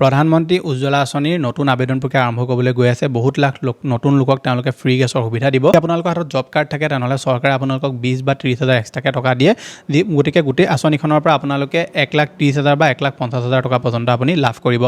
প্ৰধানমন্ত্ৰী উজ্জ্বলা আঁচনিৰ নতুন আবেদন প্ৰক্ৰিয়া আৰম্ভ কৰিবলৈ গৈ আছে। বহুত লাখ লোক, নতুন লোকক তেওঁলোকে ফ্ৰী গেছৰ সুবিধা দিব। আপোনালোকৰ হাতত জব কাৰ্ড থাকে, তেনেহ'লে চৰকাৰে আপোনালোকক বিছ বা ত্ৰিছ হাজাৰ এক্সট্ৰাকৈ টকা দিয়ে। যি গতিকে গোটেই আঁচনিখনৰ পৰা আপোনালোকে এক লাখ ত্ৰিছ হাজাৰ বা এক লাখ পঞ্চাছ হাজাৰ টকা পৰ্যন্ত আপুনি লাভ কৰিব।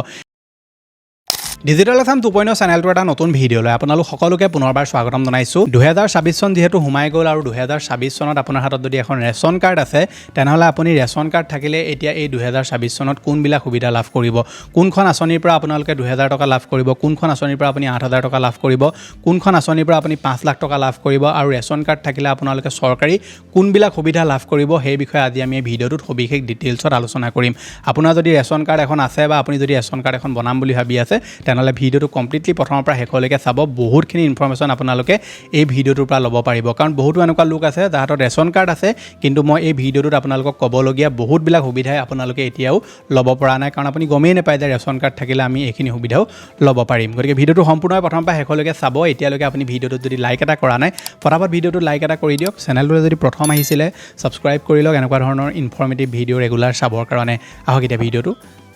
ডিজিটেল আছাম টু চেনেলটোৰ এটা নতুন ভিডিঅ'লৈ আপোনালোক সকলোকে পুনৰবাৰ স্বাগতম জনাইছোঁ। দুহেজাৰ ছাব্বিছ চন যিহেতু সোমাই গ'ল আৰু দুহেজাৰ ছাব্বিছ চনত আপোনাৰ হাতত যদি এখন ৰেচন কাৰ্ড আছে, তেনেহ'লে আপুনি ৰেচন কাৰ্ড থাকিলে এতিয়া এই দুহেজাৰ ছাব্বিছ চনত কোনবিলাক সুবিধা লাভ কৰিব? কোনখন আঁচনিৰ পৰা আপোনালোকে দুহেজাৰ টকা লাভ কৰিব? কোনখন আঁচনিৰ পৰা আপুনি আঠ হাজাৰ টকা লাভ কৰিব? কোনখন আঁচনিৰ পৰা আপুনি পাঁচ লাখ টকা লাভ কৰিব? আৰু ৰেচন কাৰ্ড থাকিলে আপোনালোকে চৰকাৰী কোনবিলাক সুবিধা লাভ কৰিব? সেই বিষয়ে আজি আমি এই ভিডিঅ'টোত সবিশেষ ডিটেইলছত আলোচনা কৰিম। আপোনাৰ যদি ৰেচন কাৰ্ড এখন আছে বা আপুনি যদি ৰেচন কাৰ্ড এখন বনাম বুলি ভাবি আছে তেনেহ'লে ভিডিঅ'টো কমপ্লিটলি প্ৰথমৰ পৰা শেষলৈকে চাব। বহুতখিনি ইনফৰ্মেশ্যন আপোনালোকে এই ভিডিঅ'টোৰ পৰা ল'ব পাৰিব। কাৰণ বহুতো এনেকুৱা লোক আছে যাৰ হাতত ৰেচন কাৰ্ড আছে, কিন্তু মই এই ভিডিঅ'টোত আপোনালোকক ক'বলগীয়া বহুতবিলাক সুবিধাই আপোনালোকে এতিয়াও ল'ব পৰা নাই। কাৰণ আপুনি গমেই নাপায় যে ৰেচন কাৰ্ড থাকিলে আমি এইখিনি সুবিধাও ল'ব পাৰিম। গতিকে ভিডিঅ'টো সম্পূৰ্ণভাৱে প্ৰথমৰ পৰা শেষলৈকে চাব। এতিয়ালৈকে আপুনি ভিডিঅ'টোত যদি লাইক এটা কৰা নাই, ফটাফট ভিডিঅ'টোত লাইক এটা কৰি দিয়ক। চেনেলটোলৈ যদি প্ৰথম আহিছিলে ছাবস্ক্ৰাইব কৰি লওক। এনেকুৱা ধৰণৰ ইনফৰ্মেটিভ ভিডিঅ' ৰেগুলাৰ চাবৰ কাৰণে আহক এতিয়া ভিডিঅ'টো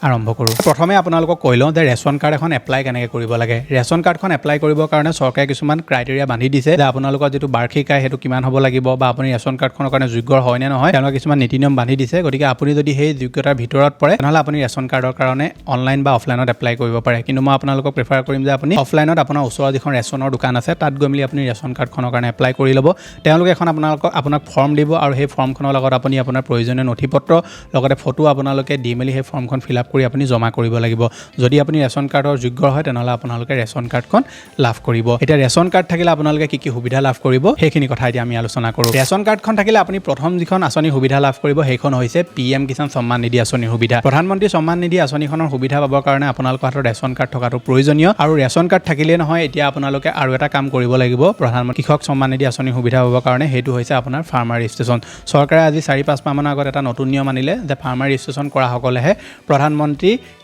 আৰম্ভ কৰোঁ। প্ৰথমে আপোনালোকক কৈ লওঁ যে ৰেচন কাৰ্ড এখন এপ্লাই কেনেকৈ কৰিব লাগে। ৰেচন কাৰ্ডখন এপ্লাই কৰিবৰ কাৰণে চৰকাৰে কিছুমান ক্ৰাইটেৰিয়া বান্ধি দিছে যে আপোনালোকৰ যিটো বাৰ্ষিক আয় সেইটো কিমান হ'ব লাগিব বা আপুনি ৰেচন কাৰ্ডখনৰ কাৰণে যোগ্য হয় নে নহয়, তেওঁলোকে কিছুমান নীতি নিয়ম বান্ধি দিছে। গতিকে আপুনি যদি সেই যোগ্যতাৰ ভিতৰত পৰে, তেনেহ'লে আপুনি ৰেচন কাৰ্ডৰ কাৰণে অনলাইন বা অফলাইনত এপ্লাই কৰিব পাৰে। কিন্তু মই আপোনালোকক প্ৰিফাৰ কৰিম যে আপুনি অফলাইনত আপোনাৰ ওচৰৰ যিখন ৰেচনৰ দোকান আছে, তাত গৈ মেলি আপুনি ৰেচন কাৰ্ডখনৰ কাৰণে এপ্লাই কৰি ল'ব। তেওঁলোকে এখন আপোনালোকক, আপোনাক ফৰ্ম দিব আৰু সেই ফৰ্মখনৰ লগত আপুনি আপোনাৰ প্ৰয়োজনীয় নথি পত্ৰ লগতে ফটো আপোনালোকে দি মেলি সেই ফৰ্মখন ফিল আপ কৰি আপুনি জমা কৰিব লাগিব। যদি আপুনি ৰেচন কাৰ্ডৰ যোগ্য হয় তেনেহ'লে আপোনালোকে ৰেচন কাৰ্ডখন লাভ কৰিব। এতিয়া ৰেচন কাৰ্ড থাকিলে আপোনালোকে কি কি সুবিধা লাভ কৰিব? সেইখিনি কথা এতিয়া আমি আলোচনা কৰোঁ। ৰেচন কাৰ্ডখন থাকিলে আপুনি প্ৰথম যিখন আঁচনিৰ সুবিধা লাভ কৰিব সেইখন হৈছে পি এম কিষাণ সন্মান নিধি আঁচনিৰ সুবিধা। প্ৰধানমন্ত্ৰী সন্মান নিধি আঁচনিখনৰ সুবিধা পাবৰ কাৰণে আপোনালোকৰ হাতত ৰেচন কাৰ্ড থকাটো প্ৰয়োজনীয়। আৰু ৰেচন কাৰ্ড থাকিলেই নহয় এতিয়া আপোনালোকে আৰু এটা কাম কৰিব লাগিব। প্ৰধানমন্ত্ৰী কৃষক সন্মান নিধি আঁচনিৰ সুবিধা পাবৰ কাৰণে সেইটো হৈছে আপোনাৰ ফাৰ্মাৰ ৰেজিষ্ট্ৰেশ্যন। চৰকাৰে আজি চাৰি পাঁচ মাহমানৰ আগত এটা নতুন নিয়ম আনিলে যে ফাৰ্মাৰ ৰেজিষ্ট্ৰেশ্যন কৰাসকলেহে প্ৰধানমন্ত্ৰী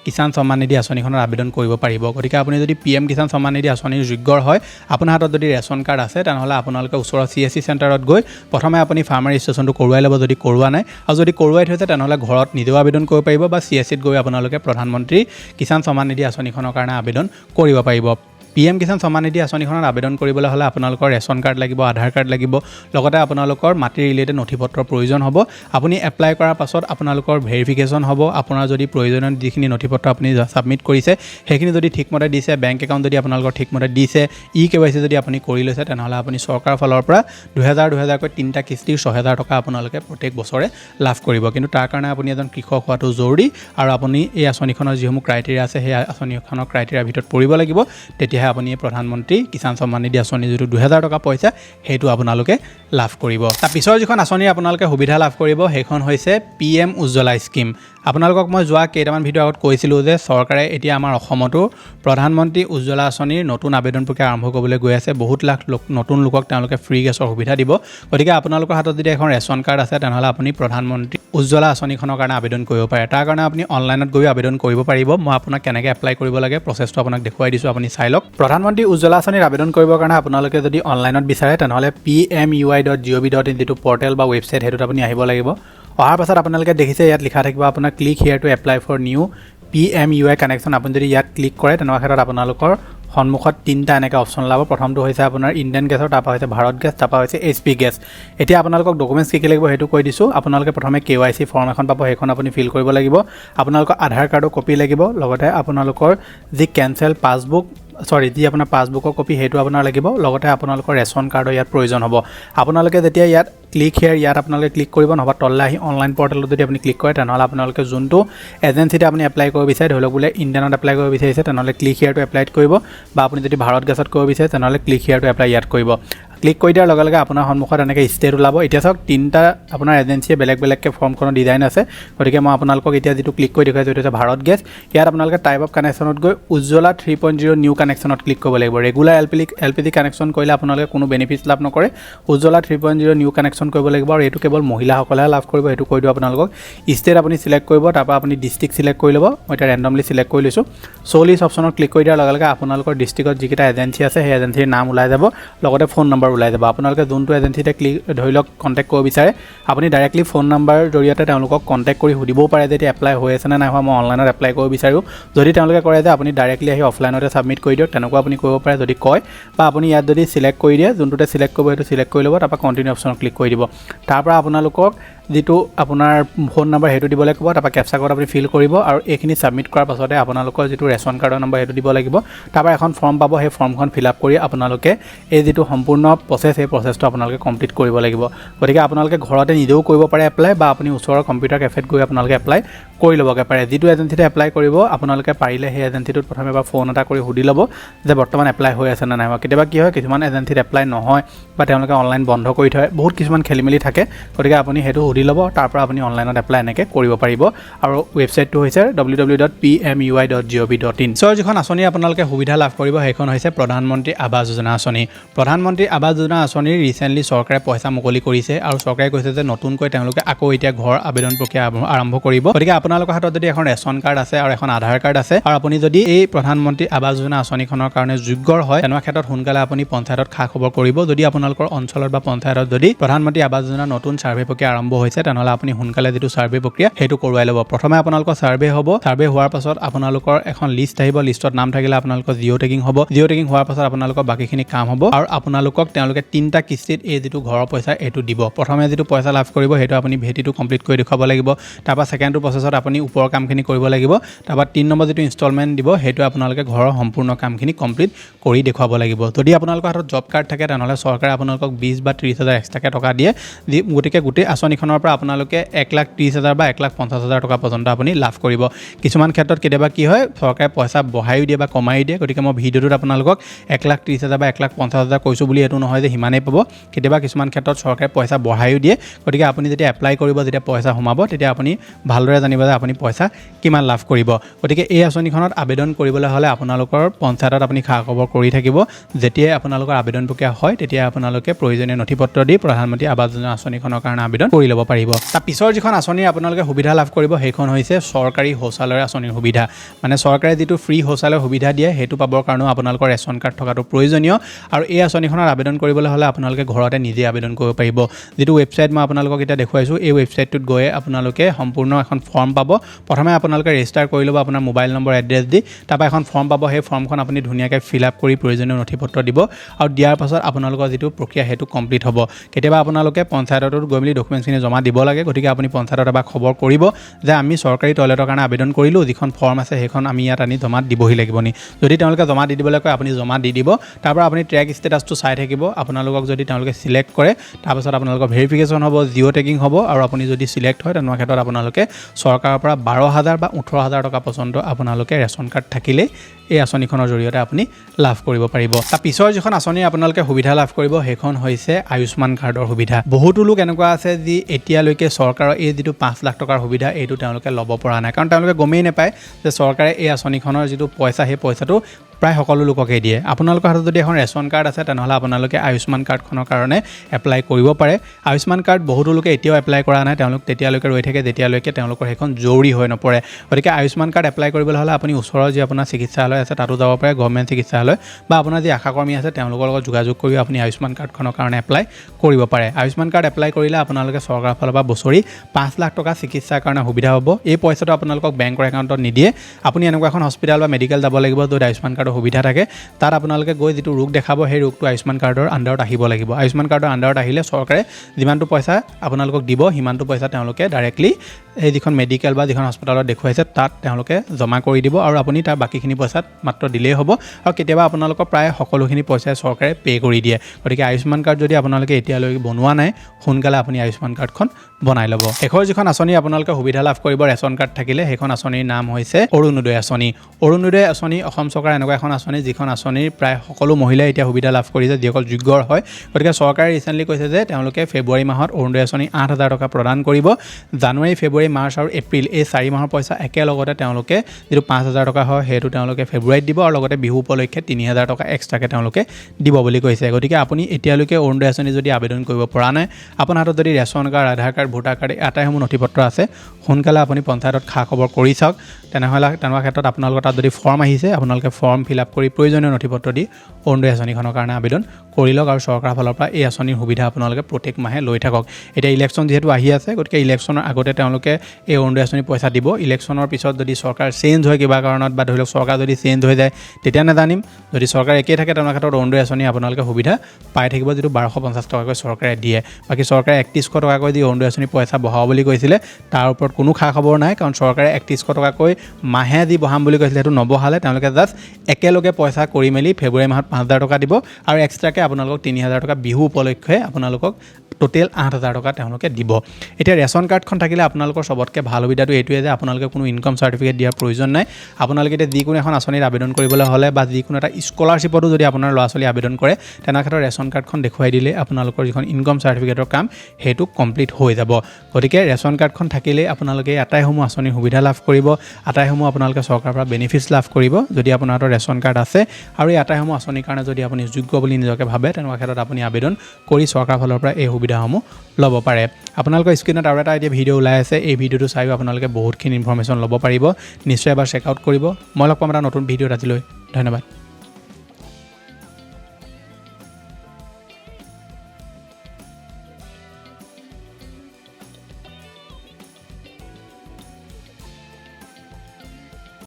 কিষাণ সন্মান নিধি আঁচনিখনৰ আবেদন কৰিব পাৰিব। গতিকে আপুনি যদি পি এম কিষাণ সন্মান নিধি আঁচনিৰ যোগ্যৰ হয়, আপোনাৰ হাতত যদি ৰেচন কাৰ্ড আছে, তেনেহ'লে আপোনালোকে ওচৰৰ চি এছ চি চেণ্টাৰত গৈ প্ৰথমে আপুনি ফাৰ্মাৰ ৰেজিষ্ট্ৰেশ্যনটো কৰোৱাই ল'ব যদি কৰোৱা নাই। আৰু যদি কৰোৱাই থৈছে, তেনেহ'লে ঘৰত নিজেও আবেদন কৰিব পাৰিব বা চি এছ চিত গৈ আপোনালোকে প্ৰধানমন্ত্ৰী কিষাণ সন্মান নিধি আঁচনিখনৰ কাৰণে আবেদন কৰিব পাৰিব। পি এম কিষাণ সন্মান নিধি আঁচনিখনত আবেদন কৰিবলৈ হ'লে আপোনালোকৰ ৰেচন কাৰ্ড লাগিব, আধাৰ কাৰ্ড লাগিব, লগতে আপোনালোকৰ মাটিৰ ৰিলেটেড নথি পত্ৰৰ প্ৰয়োজন হ'ব। আপুনি এপ্লাই কৰাৰ পাছত আপোনালোকৰ ভেৰিফিকেশ্যন হ'ব। আপোনাৰ যদি প্ৰয়োজনীয় যিখিনি নথি পত্ৰ আপুনি ছাবমিট কৰিছে, সেইখিনি যদি ঠিকমতে দিছে বেংক একাউণ্ট যদি আপোনালোকৰ ঠিকমতে দিছে ই কে ৱাই চি যদি আপুনি কৰি লৈছে, তেনেহ'লে আপুনি চৰকাৰৰ ফালৰ পৰা দুহেজাৰ, দুহেজাৰকৈ তিনিটা কিস্তিৰ ছহেজাৰ টকা আপোনালোকে প্ৰত্যেক বছৰে লাভ কৰিব। কিন্তু তাৰ কাৰণে আপুনি এজন কৃষক হোৱাটো জৰুৰী আৰু আপুনি এই আঁচনিখনৰ যিসমূহ ক্ৰাইটেৰিয়া আছে, সেই আঁচনিখনৰ ক্ৰাইটেৰিয়াৰ ভিতৰত পৰিব লাগিব। তেতিয়াহে আপুনি প্ৰধানমন্ত্ৰী কিষাণ সন্মান নিধি আঁচনি যিটো দুহেজাৰ টকা পইচা, সেইটো আপোনালোকে লাভ কৰিব। তাৰ পিছৰ যিখন আঁচনি আপোনালোকে সুবিধা লাভ কৰিব, সেইখন হৈছে পি এম উজ্জ্বলা স্কীম। আপোনালোকক মই যোৱা কেইটামান ভিডিঅ' আগত কৈছিলোঁ যে চৰকাৰে এতিয়া আমাৰ অসমতো প্ৰধানমন্ত্ৰী উজ্জ্বলা আঁচনিৰ নতুন আবেদন প্ৰক্ৰিয়া আৰম্ভ কৰিবলৈ গৈ আছে। বহুত লাখ লোক নতুন লোকক তেওঁলোকে ফ্ৰী গেছৰ সুবিধা দিব। গতিকে আপোনালোকৰ হাতত যদি এখন ৰেচন কাৰ্ড আছে তেনেহ'লে আপুনি প্ৰধানমন্ত্ৰী উজ্জ্বলা আঁচনিখনৰ কাৰণে আবেদন কৰিব পাৰে। তাৰ কাৰণে আপুনি অনলাইনত গৈ আবেদন কৰিব পাৰিব। মই আপোনাক কেনেকৈ এপ্লাই কৰিব লাগে প্ৰচেছটো আপোনাক দেখুৱাই দিছোঁ আপুনি চাই লওক। প্ৰধানমন্ত্ৰী উজ্জ্বলা আঁচনিৰ আবেদন কৰিবৰ কাৰণে আপোনালোকে যদি অনলাইনত বিচাৰে তেনেহ'লে P M U I dot G O' V dot in যিটো পৰ্টেল বা ৱেবছাইট সেইটোত আপুনি আহিব লাগিব। অহাৰ পাছত আপোনালোকে দেখিছে, ইয়াত লিখা থাকিব আপোনাৰ click here to apply for new P M U I connection আপুনি যদি ইয়াত ক্লিক কৰে, তেনেকুৱা ক্ষেত্ৰত আপোনালোকৰ সন্মুখত তিনিটা এনেকৈ অপশ্যন ওলাব। প্ৰথমটো হৈছে আপোনাৰ ইণ্ডিয়ান গেছৰ তাৰপৰা হৈছে ভাৰত গেছ তাৰপৰা হৈছে এইচ পি গেছ এতিয়া আপোনালোকক ডকুমেণ্টছ কি কি লাগিব সেইটো কৈ দিছোঁ। আপোনালোকে প্ৰথমে কে ৱাই চি ফৰ্ম এখন পাব, সেইখন আপুনি ফিল কৰিব লাগিব। আপোনালোকৰ আধাৰ কাৰ্ডৰ কপি লাগিব। লগতে আপোনালোকৰ যি কেঞ্চেল পাছবুক চৰি যি আপোনাৰ পাছবুকৰ কপি সেইটো আপোনাৰ লাগিব, লগতে আপোনালোকৰ ৰেচন কাৰ্ডৰ ইয়াত প্ৰয়োজন হ'ব। আপোনালোকে যেতিয়া ইয়াত ক্লিক হেয়াৰ ইয়াত আপোনালোকে ক্লিক কৰিব, নহবা তললৈ আহি অনলাইন পৰ্টেলত যদি আপুনি ক্লিক কৰে, তেনেহ'লে আপোনালোকে যোনটো এজেঞ্চিতে আপুনি এপ্লাই কৰিব বিচাৰে, ধৰি লওক বোলে ইণ্ডিয়ানত এপ্লাই কৰিব বিচাৰিছে, তেনেহ'লে ক্লিক হেয়াৰটো এপ্লাই কৰিব, বা আপুনি যদি ভাৰত গেছত কৰিব বিচাৰে, তেনেহ'লে ক্লিক হেয়াৰটো এপ্লাই ইয়াত কৰিব। ক্লিক কৰি দিয়াৰ লগে লগে আপোনাৰ সন্মুখত এনেকৈ ষ্টেট ওলাব। এতিয়া চাওক, তিনিটা আপোনাৰ এজেঞ্চিয়ে বেলেগ বেলেগকৈ ফৰ্মখনৰ ডিজাইন আছে। গতিকে মই আপোনালোকক এতিয়া যিটো ক্লিক কৰি দেখুৱাইছোঁ, এইটো হৈছে ভাৰত গেছ। ইয়াত আপোনালোকে টাইপ অফ কানেকশ্যনত গৈ Ujjwala three point zero' new কানেকশ্যনত click কৰিব লাগিব। Regular L P L P G connection কৰিলে আপোনালোকে কোনো বেনিফিট লাভ নকৰে। Ujjwala three point zero' new connection কৰিব লাগিব আৰু এইটো কেৱল মহিলাসকলেহে লাভ কৰিব, সেইটো কৈ দিওঁ আপোনালোকক। ষ্টেট আপুনি চিলেক্ট কৰিব, তাৰপৰা আপুনি ডিষ্ট্ৰিক্ট চিলেক্ট কৰি ল'ব। মই এতিয়া ৰেণ্ডমলি চিলেক্ট কৰি লৈছোঁ। চলিছ অপশ্যনত ক্লিক কৰি দিয়াৰ লগে লগে আপোনালোকৰ ডিষ্ট্ৰিক্টত যিকেইটা এজেঞ্চি আছে, সেই এজেঞ্চিৰ নাম ওলাই যাব। লগতে ফোন নম্বৰ নাম্বাৰ ওলাই যাব। আপোনালোকে যোনটো এজেঞ্চিতে ক্লিক ধৰি লওক কণ্টেক্ট কৰিব বিচাৰে, আপুনি ডাইৰেক্টলি ফোন নাম্বাৰৰ জৰিয়তে তেওঁলোকক কণ্টেক্ট কৰি সুধিবও পাৰে যে এতিয়া এপ্লাই হৈ আছে নে নাই হোৱা, মই অনলাইনত এপ্লাই কৰিব বিচাৰোঁ। যদি তেওঁলোকে কৰে যে আপুনি ডাইৰেক্টলি আহি অফলাইনতে ছাবমিট কৰি দিয়ক, তেনেকুৱা আপুনি কৰিব পাৰে যদি কয়, বা আপুনি ইয়াত যদি চিলেক্ট কৰি দিয়ে, যোনটোতে চিলেক্ট কৰিব সেইটো চিলেক্ট কৰি ল'ব, তাৰপৰা কণ্টিনিউ অপশ্যনত ক্লিক কৰি দিব। তাৰপৰা আপোনালোকক যিটো আপোনাৰ ফোন নাম্বাৰ সেইটো দিবলৈ ক'ব তাৰপৰা কেপচা কোড আপুনি ফিল কৰিব আৰু এইখিনি ছাবমিট কৰাৰ পাছতে আপোনালোকৰ যিটো ৰেচন কাৰ্ডৰ নম্বৰ সেইটো দিব লাগিব। তাৰপৰা এখন ফৰ্ম পাব, সেই ফৰ্মখন ফিল আপ কৰি আপোনালোকে এই যিটো সম্পূৰ্ণ প্ৰচেছ সেই প্ৰচেছটো আপোনালোকে কমপ্লিট কৰিব লাগিব। গতিকে আপোনালোকে ঘৰতে নিজেও কৰিব পাৰে এপ্লাই বা আপুনি ওচৰৰ কম্পিউটাৰ কেফেত গৈ আপোনালোকে এপ্লাই কৰি ল'বগৈ পাৰে। যিটো এজেঞ্চিতে এপ্লাই কৰিব, আপোনালোকে পাৰিলে সেই এজেঞ্চিটোত প্ৰথমে এবাৰ ফোন এটা কৰি সুধি ল'ব যে বৰ্তমান এপ্লাই হৈ আছে নে নাই। হোৱা কেতিয়াবা কি হয়, কিছুমান এজেঞ্চিত এপ্লাই নহয় বা তেওঁলোকে অনলাইন বন্ধ কৰি থয়। বহুত কিছুমান খেলি মেলি থাকে। গতিকে আপুনি সেইটো সুধি ল'ব, তাৰ পৰা আপুনি অনলাইনত এপ্লাই এনেকৈ কৰিব পাৰিব। আৰু ৱেবছাইটটো হৈছে W W dot P M U I dot G O' V dot in চ' যিখন আঁচনি আপোনালোকে সুবিধা লাভ কৰিব, সেইখন হৈছে প্ৰধানমন্ত্ৰী আৱাস যোজনা আঁচনি। প্ৰধানমন্ত্ৰী আৱাস যোজনা আঁচনিৰ ৰিচেণ্টলি চৰকাৰে পইচা মুকলি কৰিছে আৰু চৰকাৰে কৈছে যে নতুনকৈ তেওঁলোকে আকৌ এতিয়া ঘৰ আবেদন প্ৰক্ৰিয়া আৰম্ভ- কৰিব। গতিকে আপোনালোকৰ হাতত যদি এখন ৰেচন কাৰ্ড আছে আৰু এখন আধাৰ কাৰ্ড আছে, আৰু আপুনি যদি এই প্ৰধানমন্ত্ৰী আৱাস যোজনা আঁচনিখনৰ কাৰণে যোগ্যৰ হয়, তেনেকুৱা ক্ষেত্ৰত সোনকালে আপুনি পঞ্চায়তত খা খবৰ কৰিব। যদি আপোনালোকৰ অঞ্চলত বা পঞ্চায়তত যদি প্ৰধানমন্ত্ৰী আৱাস যোজনা নতুন ছাৰ্ভে প্ৰক্ৰিয়া আৰম্ভ হৈছে তেনেহ'লে আপুনি সোনকালে যিটো ছাৰ্ভে প্ৰক্ৰিয়া, সেইটো কৰোৱাই ল'ব। প্ৰথমে আপোনালোকৰ ছাৰ্ভে হ'ব। ছাৰ্ভে হোৱাৰ পাছত আপোনালোকৰ এখন লিষ্ট আহিব। লিষ্টত নাম থাকিলে আপোনালোকৰ জিঅ' টেকিং হ'ব। জিঅ' টেকিং হোৱাৰ পাছত আপোনালোকৰ বাকীখিনি কাম হ'ব। আৰু আপোনালোকক তেওঁলোকে তিনিটা কিস্তিত এই যিটো ঘৰৰ পইচা, এইটো দিব। প্ৰথমে যিটো পইচা লাভ কৰিব, সেইটো আপুনি ভেটিটো কমপ্লিট কৰি দেখুৱাব লাগিব। তাৰপৰা ছেকেণ্ডটো প্ৰচেছত আপুনি ওপৰৰ কামখিনি কৰিব লাগিব। তাৰপৰা তিনি নম্বৰ যিটো ইনষ্টলমেণ্ট দিব, সেইটো আপোনালোকে ঘৰৰ সম্পূৰ্ণ কামখিনি কমপ্লিট কৰি দেখুৱাব লাগিব। যদি আপোনালোকৰ হাতত জব কাৰ্ড থাকে, তেনেহ'লে চৰকাৰে আপোনালোকক বিছ বা ত্ৰিছ হাজাৰ এক্সট্ৰাকৈ টকা দিয়ে। যি, গতিকে গোটেই আঁচনিখনৰ পৰা আপোনালোকে এক লাখ ত্ৰিছ হাজাৰ বা এক লাখ পঞ্চাছ হাজাৰ টকা পৰ্যন্ত আপুনি লাভ কৰিব। কিছুমান ক্ষেত্ৰত কেতিয়াবা কি হয়, চৰকাৰে পইচা বঢ়ায়ো দিয়ে বা কমায়ো দিয়ে, গতিকে মই ভিডিঅ'টোত আপোনালোকক এক লাখ ত্ৰিছ হাজাৰ বা এক লাখ পঞ্চাছ হাজাৰ কৈছোঁ বুলি এইটো নহয় যে সিমানেই পাব। কেতিয়াবা কিছুমান ক্ষেত্ৰত চৰকাৰে পইচা বঢ়ায়ো দিয়ে, গতিকে আপুনি যেতিয়া এপ্লাই কৰিব, যেতিয়া পইচা সোমাব, তেতিয়া আপুনি ভালদৰে জানিব যে আপুনি পইচা কিমান লাভ কৰিব। গতিকে এই আঁচনিখনত আবেদন কৰিবলৈ হ'লে আপোনালোকৰ পঞ্চায়তত আপুনি খা খবৰ কৰি থাকিব। যেতিয়াই আপোনালোকৰ আবেদন প্ৰক্ৰিয়া হয় তেতিয়া আপোনালোকে প্ৰয়োজনীয় নথি পত্ৰ দি প্ৰধানমন্ত্ৰী আৱাস যোজনা আঁচনিখনৰ কাৰণে আবেদন কৰি ল'ব। পাৰিব। তাৰ পিছৰ যিখন আঁচনিৰ আপোনালোকে সুবিধা লাভ কৰিব সেইখন হৈছে চৰকাৰী শৌচালয়ৰ আঁচনিৰ সুবিধা। মানে চৰকাৰে যিটো ফ্ৰী শৌচালয়ৰ সুবিধা দিয়ে সেইটো পাবৰ কাৰণেও আপোনালোকৰ ৰেচন কাৰ্ড থকাটো প্ৰয়োজনীয়। আৰু এই আঁচনিখনত আবেদন কৰিবলৈ হ'লে আপোনালোকে ঘৰতে নিজে আবেদন কৰিব পাৰিব। যিটো ৱেবছাইট মই আপোনালোকক এতিয়া দেখুৱাইছোঁ এই ৱেবছাইটটোত গৈ আপোনালোকে সম্পূৰ্ণ এখন ফৰ্ম পাব। প্ৰথমে আপোনালোকে ৰেজিষ্টাৰ কৰি ল'ব আপোনাৰ মোবাইল নম্বৰ এড্ৰেছ দি। তাৰপৰা এখন ফৰ্ম পাব সেই ফৰ্মখন আপুনি ধুনীয়াকৈ ফিল আপ কৰি প্ৰয়োজনীয় নথি পত্ৰ দিব। আৰু দিয়াৰ পাছত আপোনালোকৰ যিটো প্ৰক্ৰিয়া সেইটো কমপ্লিট হ'ব। কেতিয়াবা আপোনালোকে পঞ্চায়ততো গৈ মেলি ডকুমেণ্টছখিনি জমা দিব লাগে। গতিকে আপুনি পঞ্চায়তত এবাৰ খবৰ কৰিব যে আমি চৰকাৰী টয়লেটৰ কাৰণে আবেদন কৰিলোঁ, যিখন ফৰ্ম আছে সেইখন আমি ইয়াত আনি জমা দিবহি লাগিব নি। যদি তেওঁলোকে জমা দি দিবলৈ কয়, আপুনি জমা দি দিব। তাৰপৰা আপুনি ট্ৰেক ষ্টেটাছটো চাই থাকিব। আপোনালোকক যদি তেওঁলোকে চিলেক্ট কৰে তাৰপাছত আপোনালোকৰ ভেৰিফিকেশ্যন হ'ব জিঅ' টেকিং হ'ব আৰু আপুনি যদি চিলেক্ট হয়, তেনেকুৱা ক্ষেত্ৰত আপোনালোকে চৰকাৰৰ পৰা বাৰ হাজাৰ বা ওঠৰ হাজাৰ টকা পৰ্যন্ত আপোনালোকে ৰেচন কাৰ্ড থাকিলেই এই আঁচনিখনৰ জৰিয়তে আপুনি লাভ কৰিব পাৰিব। তাৰ পিছৰ যিখন আঁচনি আপোনালোকে সুবিধা লাভ কৰিব, সেইখন হৈছে আয়ুষ্মান কাৰ্ডৰ সুবিধা। বহুতো লোক এনেকুৱা আছে যি এতিয়ালৈকে চৰকাৰৰ এই যিটো পাঁচ লাখ টকাৰ সুবিধা, এইটো তেওঁলোকে ল'ব পৰা নাই। কাৰণ তেওঁলোকে গমেই নাপায় যে চৰকাৰে এই আঁচনিখনৰ যিটো পইচা, সেই পইচাটো প্ৰায় সকলো লোককেই দিয়ে। আপোনালোকৰ হাতত যদি এখন ৰেচন কাৰ্ড আছে, তেনেহ'লে আপোনালোকে আয়ুষ্মান কাৰ্ডখনৰ কাৰণে এপ্লাই কৰিব পাৰে। আয়ুষ্মান কাৰ্ড বহুতো লোকে এতিয়াও এপ্লাই কৰা নাই, তেওঁলোক তেতিয়ালৈকে ৰৈ থাকে, যেতিয়ালৈকে তেওঁলোকৰ সেইখন জৰুৰী হৈ নপৰে। গতিকে আয়ুষ্মান কাৰ্ড এপ্লাই কৰিবলৈ হ'লে আপুনি ওচৰৰ যি আপোনাৰ চিকিৎসালয় আছে, তাতো যাব পাৰে গভৰ্ণমেণ্ট চিকিৎসালয়, বা আপোনাৰ যি আশাকৰ্মী আছে, তেওঁলোকৰ লগত যোগাযোগ কৰি আপুনি আয়ুষ্মান কাৰ্ডখনৰ কাৰণে এপ্লাই কৰিব পাৰে। আয়ুষ্মান কাৰ্ড এপ্লাই কৰিলে আপোনালোকে চৰকাৰৰ ফালৰ পৰা বছৰি পাঁচ লাখ টকা চিকিৎসাৰ কাৰণে সুবিধা হ'ব। এই পইচাটো আপোনালোকক বেংকৰ একাউণ্টত নিদিয়ে। আপুনি এনেকুৱা এখন হস্পিটেল বা মেডিকেল যাব লাগিব, য'ত আয়ুষ্মান কাৰ্ডৰ সুবিধা থাকে, তাত আপোনালোকে গৈ যিটো ৰোগ দেখাব, সেই ৰোগটো আয়ুষ্মান কাৰ্ডৰ আণ্ডাৰত আহিব লাগিব। আয়ুষ্মান কাৰ্ডৰ আণ্ডাৰত আহিলে চৰকাৰে যিমানটো পইচা আপোনালোকক দিব, সিমানটো পইচা তেওঁলোকে ডাইৰেক্টলি সেই যিখন মেডিকেল বা যিখন হস্পিটেলত দেখুৱাইছে, তাত তেওঁলোকে জমা কৰি দিব আৰু আপুনি তাৰ বাকীখিনি পইচাত মাত্ৰ দিলেই হ'ব। আৰু কেতিয়াবা আপোনালোকৰ প্ৰায় সকলোখিনি পইচাই চৰকাৰে পে' কৰি দিয়ে। গতিকে আয়ুষ্মান কাৰ্ড যদি আপোনালোকে এতিয়ালৈকে বনোৱা নাই, সোনকালে আপুনি আয়ুষ্মান কাৰ্ডখন বনাই ল'ব। শেষৰ যিখন আঁচনি আপোনালোকে সুবিধা লাভ কৰিব, ৰেচন কাৰ্ড থাকিলে, সেইখন আঁচনিৰ নাম হৈছে অৰুণোদয় আঁচনি। অৰুণোদয় আঁচনি, অসম চৰকাৰৰ এনেকুৱা এখন আঁচনি, যিখন আঁচনিৰ প্ৰায় সকলো মহিলাই এতিয়া সুবিধা লাভ কৰিছে, যিসকল যোগ্যৰ হয়। গতিকে চৰকাৰে ৰিচেণ্টলি কৈছে যে তেওঁলোকে ফেব্ৰুৱাৰী মাহত অৰুণোদয় আঁচনি আঠ হাজাৰ টকা প্ৰদান কৰিব। জানুৱাৰী, ফেব্ৰুৱাৰী মাৰ্চ আৰু এপ্ৰিল, এই চাৰি মাহৰ পইচা একেলগতে তেওঁলোকে যিটো পাঁচ হাজাৰ টকা হয়, সেইটো তেওঁলোকে ফেব্ৰুৱাৰীত দিব আৰু লগতে বিহু উপলক্ষে তিনি হাজাৰ টকা এক্সট্ৰাকৈ তেওঁলোকে দিব বুলি কৈছে। গতিকে আপুনি এতিয়ালৈকে অৰুণোদয় আঁচনি যদি আবেদন কৰিব পৰা নাই, আপোনাৰ হাতত যদি ration card, Aadhaar card, voter card এই আটাইসমূহ নথি পত্ৰ আছে, সোনকালে আপুনি পঞ্চায়তত খা খবৰ কৰি চাওক। তেনেহ'লে তেনেকুৱা ক্ষেত্ৰত আপোনালোকৰ তাত যদি ফৰ্ম আহিছে, আপোনালোকে ফৰ্ম ফিল আপ কৰি প্ৰয়োজনীয় নথি পত্ৰ দি অৰুণোদয় আঁচনিখনৰ কাৰণে আবেদন কৰি লওক আৰু চৰকাৰৰ ফালৰ পৰা এই আঁচনিৰ সুবিধা আপোনালোকে প্ৰত্যেক মাহে লৈ থাকক। এতিয়া ইলেকশ্যন যিহেতু আহি আছে, গতিকে ইলেকশ্যনৰ আগতে তেওঁলোকে এই অৰুণোদয় আঁচনি পইচা দিব। ইলেকশ্যনৰ পিছত যদি চৰকাৰ চেঞ্জ হয় কিবা কাৰণত বা ধৰি লওক চৰকাৰ যদি চেঞ্জ হৈ যায়, তেতিয়া নাজানিম। যদি চৰকাৰ একেই থাকে, তেনেকুৱা ক্ষেত্ৰত অৰুণোদয় আঁচনি আপোনালোকে সুবিধা পাই থাকিব, যিটো বাৰশ পঞ্চাছ টকাকৈ চৰকাৰে দিয়ে। বাকী চৰকাৰে একত্ৰিছশ টকাকৈ যি অৰুণোদয় আঁচনি পইচা বঢ়াব বুলি কৈছিলে, তাৰ ওপৰত কোনো খা খবৰ নাই, কাৰণ চৰকাৰে একত্ৰিছশ টকাকৈ মাহে যি বঢ়াম বুলি কৈছিলে, সেইটো নবঢ়ালে তেওঁলোকে জাষ্ট একেলগে পইচা কৰি মেলি ফেব্ৰুৱাৰী মাহত পাঁচ হাজাৰ টকা দিব আৰু এক্সট্ৰাকৈ আপোনালোকক তিনি হাজাৰ টকা বিহু উপলক্ষে আপোনালোকক টোটেল আঠ হাজাৰ টকা তেওঁলোকে দিব। এতিয়া ৰেচন কাৰ্ডখন থাকিলে আপোনালোকৰ চবতকৈ ভালো সুবিধাটো এইটোৱে যে আপোনালোকে কোনো ইনকম চাৰ্টিফিকেট দিয়াৰ প্ৰয়োজন নাই। আপোনালোকে এতিয়া যিকোনো এখন আঁচনিত আবেদন কৰিবলৈ হ'লে বা যিকোনো এটা স্কলাৰশ্বিপতো যদি আপোনাৰ ল'ৰা ছোৱালী আবেদন কৰে তেনে ক্ষেত্ৰত ৰেচন কাৰ্ডখন দেখুৱাই দিলে আপোনালোকৰ যিখন ইনকম চাৰ্টিফিকেটৰ কাম, সেইটো কমপ্লিট হৈ যাব। গতিকে ৰেচন কাৰ্ডখন থাকিলেই আপোনালোকে আটাইসমূহ আঁচনিৰ সুবিধা লাভ কৰিব। আটাইসমূহ আপোনালোকে চৰকাৰৰ পৰা বেনিফিটছ লাভ কৰিব, যদি আপোনাৰ হাতত ৰেচন কাৰ্ড আছে, আৰু এই আটাইসমূহ আঁচনিৰ কাৰণে যদি আপুনি যোগ্য বুলি নিজকে ভাবে, তেনেকুৱা ক্ষেত্ৰত আপুনি আবেদন কৰি চৰকাৰৰ ফালৰ পৰা এই সুবিধাসমূহ ল'ব পাৰে। আপোনালোকৰ স্ক্ৰীণত আৰু এটা এতিয়া ভিডিঅ' ওলাই আছে, এই ভিডিঅ'টো চাইও আপোনালোকে বহুতখিনি ইনফৰ্মেশ্যন ল'ব পাৰিব, নিশ্চয় এবাৰ চেকআউট কৰিব। মই লগ পাম এটা নতুন ভিডিঅ'ত আজিলৈ। ধন্যবাদ।